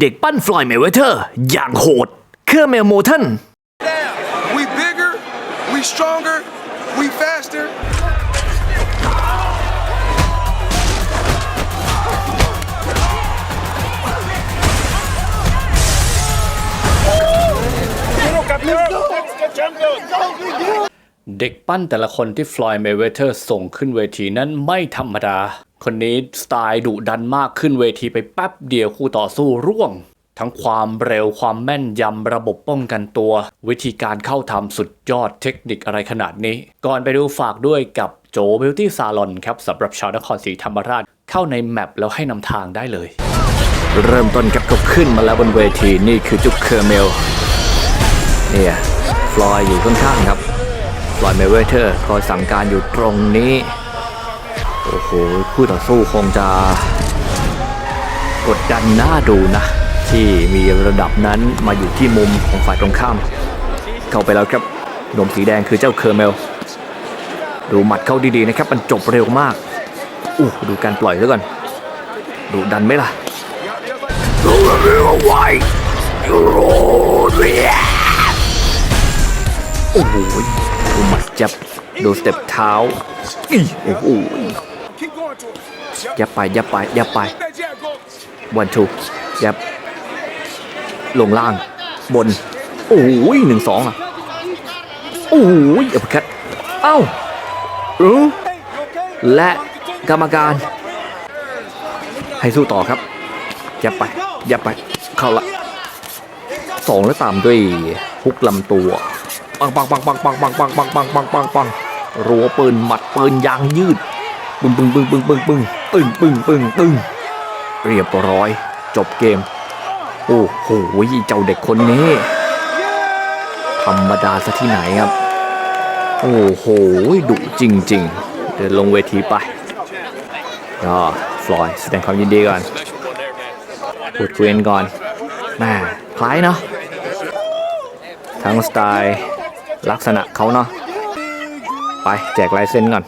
เด็กปั้นฟลอยด์เมเวเทอร์ อย่างโหด เคอร์เมลโมทัน Now, we bigger, we stronger, we faster. เด็กปั้นแต่ละคนที่ฟลอยด์เมเวเทอร์ส่งขึ้นเวทีนั้นไม่ธรรมดา คนนี้สไตล์ดุดันมากขึ้นเวทีไปแป๊บเดียวคู่ต่อสู้ร่วง ทั้งความเร็วความแม่นยำระบบป้องกันตัว วิธีการเข้าทำสุดยอดเทคนิคอะไรขนาดนี้ ก่อนไปดูฝากด้วยกับโจบิวตี้ซาลอนครับสำหรับชาวนครศรีธรรมราช เข้าในแมปแล้วให้นำทางได้เลย เริ่มต้นกับก็ขึ้นมาแล้วบนเวทีนี่คือจุกเคอร์เมลเนี่ยฟลอยอยู่ข้างๆครับฟลอยเมเวเทอร์คอยสั่งการอยู่ตรงนี้ โอ้โหคู่ต่อสู้คงจะกดดันหน้าดูนะ ที่มีระดับนั้นมาอยู่ที่มุมของฝ่ายตรงข้าม เข้าไปแล้วครับหนมสีแดงคือเจ้าเคอร์เมล ดูหมัดเข้าดีๆนะครับ มันจบเร็วมากอู้ดูการปล่อยซะก่อนดูดันไหมล่ะโอ้โหดูหมัดจับดูสเต็ปเท้าอีโอ้โห ยับไปยับไปยับไปวันทูยับลงล่างบนโอ้ยหนึ่งสองอะโอ้ยอัปคัดเอ้าเออและกรรมการ ให้สู้ต่อครับยับไปยับไปเข้าละสองแล้วตามด้วยฮุกลำตัวปังปังปังปังปังปังปังปังปังปังปังปังรัวปืนหมัดปืนยางยืด ปึ้งปึ้งปึ้งปึ้งปึ้งปึ้งปึ้งปึ้งปึ้งปึ้งเรียบร้อย จบเกม โอ้โหเจ้าเด็กคนนี้ ธรรมดาซะที่ไหนครับ โอ้โหดุจริง ๆ เดินลงเวทีไปก็ฟลอยแสดงความยินดีก่อนพูดคุยกันก่อนแม่คล้ายเนาะทั้งสไตล์ลักษณะเขาเนาะไปแจกลายเซ็นก่อน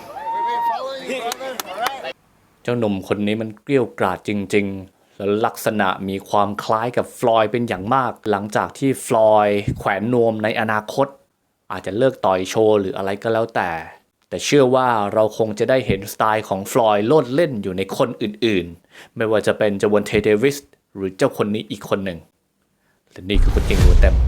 จ้าหนุ่มคนนี้มันเกลี้ยวกราดจริง ๆ แล้วลักษณะมีความคล้ายกับฟลอยเป็นอย่างมาก หลังจากที่ฟลอยแขวนนวมในอนาคต อาจจะเลิกต่อยโชว์หรืออะไรก็แล้วแต่ แต่เชื่อว่าเราคงจะได้เห็นสไตล์ของฟลอยโลดเล่นอยู่ในคนอื่นๆ ไม่ว่าจะเป็นจวนเทเดวิสหรือเจ้าคนนี้อีกคนหนึ่งและนี่คือคนเก่งหัวเต็ม